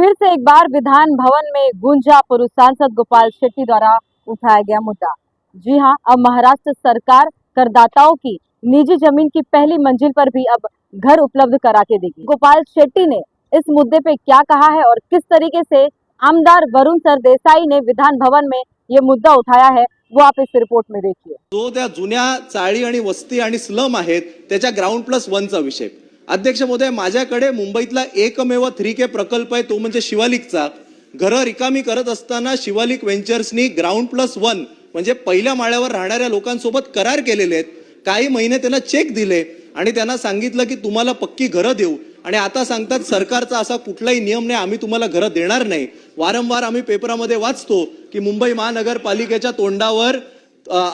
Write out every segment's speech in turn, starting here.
फिर से एक बार विधान भवन में गुंजा पूर्व सांसद गोपाल शेट्टी द्वारा उठाया गया मुद्दा। जी हाँ अब महाराष्ट्र सरकार करदाताओं की निजी जमीन की पहली मंजिल पर भी अब घर उपलब्ध करा के देगी। गोपाल शेट्टी ने इस मुद्दे पे क्या कहा है और किस तरीके से आमदार वरुण सरदेसाई ने विधान भवन में ये मुद्दा उठाया है वो आप इस रिपोर्ट में देखिए। जो त्या जुन्या चाळी आणि वस्ती आणि स्लम आहेत त्याच्या ग्राउंड प्लस वनचा विषय. अध्यक्ष महोदय माझ्याकडे मुंबईतला एकमेव थ्री के प्रकल्प आहे. तो म्हणजे शिवालिकचा. घरं रिकामी करत असताना शिवालिक व्हेंचर्सनी ग्राउंड प्लस वन म्हणजे पहिल्या माळ्यावर राहणाऱ्या लोकांसोबत करार केलेले आहेत. काही महिने त्यांना चेक दिले आणि त्यांना सांगितलं की तुम्हाला पक्की घरं देऊ. आणि आता सांगतात सरकारचा असा कुठलाही नियम नाही आम्ही तुम्हाला घरं देणार नाही. वारंवार आम्ही पेपरामध्ये वाचतो की मुंबई महानगरपालिकेच्या तोंडावर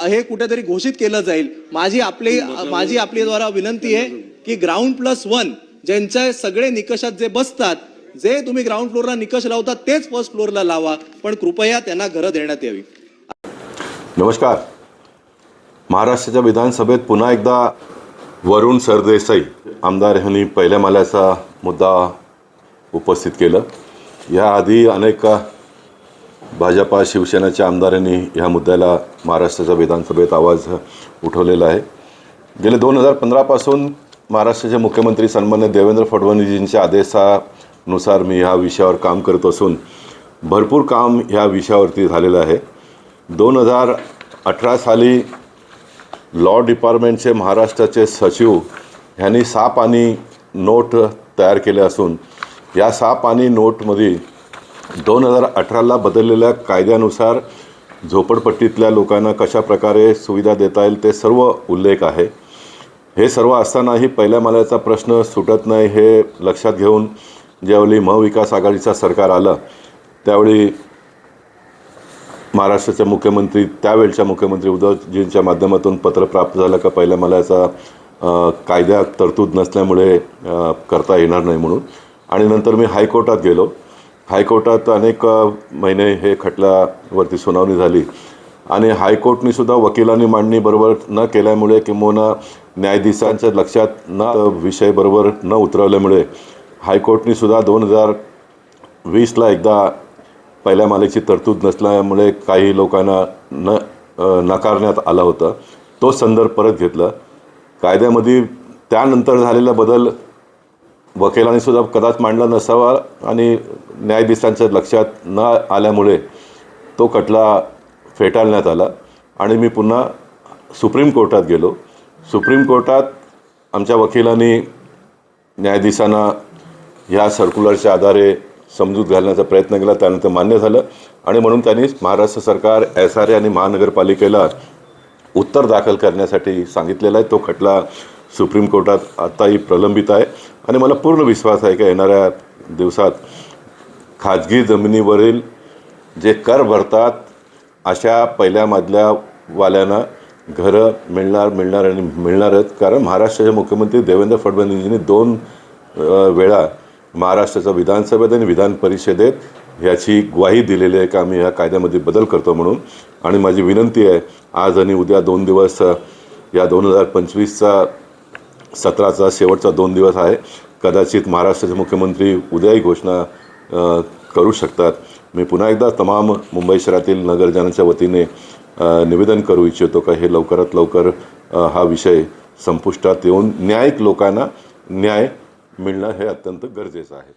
हे कुठेतरी घोषित केलं जाईल. माझी आपली माझी आपली द्वारा विनंती आहे की ग्राउंड प्लस वन ज्यांच्या सगळे निकषात जे बसतात जे तुम्ही ग्राउंड फ्लोअरला निकष लावता तेच फर्स्ट फ्लोअरला लावा. पण कृपया त्यांना घरं देण्यात यावी. नमस्कार. महाराष्ट्राच्या विधानसभेत पुन्हा एकदा वरुण सरदेसाई आमदार यांनी पहिल्या माल्याचा मुद्दा उपस्थित केलं. याआधी अनेक भाजपा शिवसेनेच्या आमदारांनी ह्या मुद्द्याला महाराष्ट्राच्या विधानसभेत आवाज उठवलेला आहे. गेले दोन हजार पंधरापासून महाराष्ट्राचे मुख्यमंत्री सन्मान्य देवेंद्र फडणवीसजींच्या आदेशानुसार मी ह्या विषयावर काम करत असून भरपूर काम ह्या विषयावरती झालेलं आहे. दोन हजार अठरा साली लॉ डिपार्टमेंटचे महाराष्ट्राचे सचिव ह्यांनी साप आणि नोट तयार केले असून या साप आणि नोटमध्ये दोन हजार अठराला बदललेल्या कायद्यानुसार झोपडपट्टीतल्या लोकांना कशा प्रकारे सुविधा देता येईल ते सर्व उल्लेख आहे. हे सर्व असतानाही पहिल्या माल्याचा प्रश्न सुटत नाही हे लक्षात घेऊन ज्यावेळी महाविकास आघाडीचं सरकार आलं त्यावेळी महाराष्ट्राचे मुख्यमंत्री त्यावेळच्या मुख्यमंत्री उद्धवजींच्या माध्यमातून पत्र प्राप्त झालं का पहिल्या मालाचा कायद्या कायद्यात तरतूद नसल्यामुळे करता येणार नाही म्हणून. आणि नंतर मी हायकोर्टात गेलो. हायकोर्टात अनेक महिने हे खटल्यावरती सुनावणी झाली. आणि हायकोर्टनीसुद्धा वकिलांनी मांडणी बरोबर न केल्यामुळे किंबहुना न्यायाधीशांच्या लक्षात न विषय बरोबर न उतरवल्यामुळे हायकोर्टनीसुद्धा दोन हजार वीसला एकदा पहिल्या मालेची तरतूद नसल्यामुळे काही लोकांना न नाकारण्यात नकारण्यात आला होता. तो संदर्भ परत घेतला. कायद्यामध्ये त्यानंतर झालेला बदल वकिलांनीसुद्धा कदाच मांडला नसावा आणि न्यायाधीशांच्या लक्षात न आल्यामुळे तो खटला फेटाळण्यात आला. आणि मी पुन्हा सुप्रीम कोर्टात गेलो. सुप्रीम कोर्टात आमच्या वकिलांनी न्यायाधीशांना ह्या सर्क्युलरच्या आधारे समजूत घालण्याचा प्रयत्न केला. त्यानंतर मान्य झालं. आणि म्हणून त्यांनी महाराष्ट्र सरकार एस आर ए आणि महानगरपालिकेला उत्तर दाखल करण्यासाठी सांगितलेला आहे. तो खटला सुप्रीम कोर्टात आत्ताही प्रलंबित आहे. आणि मला पूर्ण विश्वास आहे की येणाऱ्या दिवसात खाजगी जमिनीवरील जे कर भरतात अशा पहिल्या मधल्या वाल्यांना घरं मिळणार मिळणार आणि मिळणारच कारण महाराष्ट्राचे मुख्यमंत्री देवेंद्र फडणवीसजींनी दोन वेळा महाराष्ट्राच्या विधानसभेत आणि विधान परिषदेत ह्याची ग्वाही दिलेली आहे का आम्ही ह्या कायद्यामध्ये बदल करतो म्हणून. आणि माझी विनंती आहे आज आणि उद्या दोन दिवस या दोन हजार पंचवीसचा सतराचा शेवटचा दोन दिवस आहे. कदाचित महाराष्ट्राचे मुख्यमंत्री उद्याही घोषणा करू शकतात. मी पुन्हा एकदा तमाम मुंबई शहरातील नगरजनांच्या वतीने निवेदन करू इच्छितो का हे लवकरात लवकर हा विषय संपुष्टात येऊन न्यायिक लोकांना न्याय मिळणं हे अत्यंत गरजेचं आहे.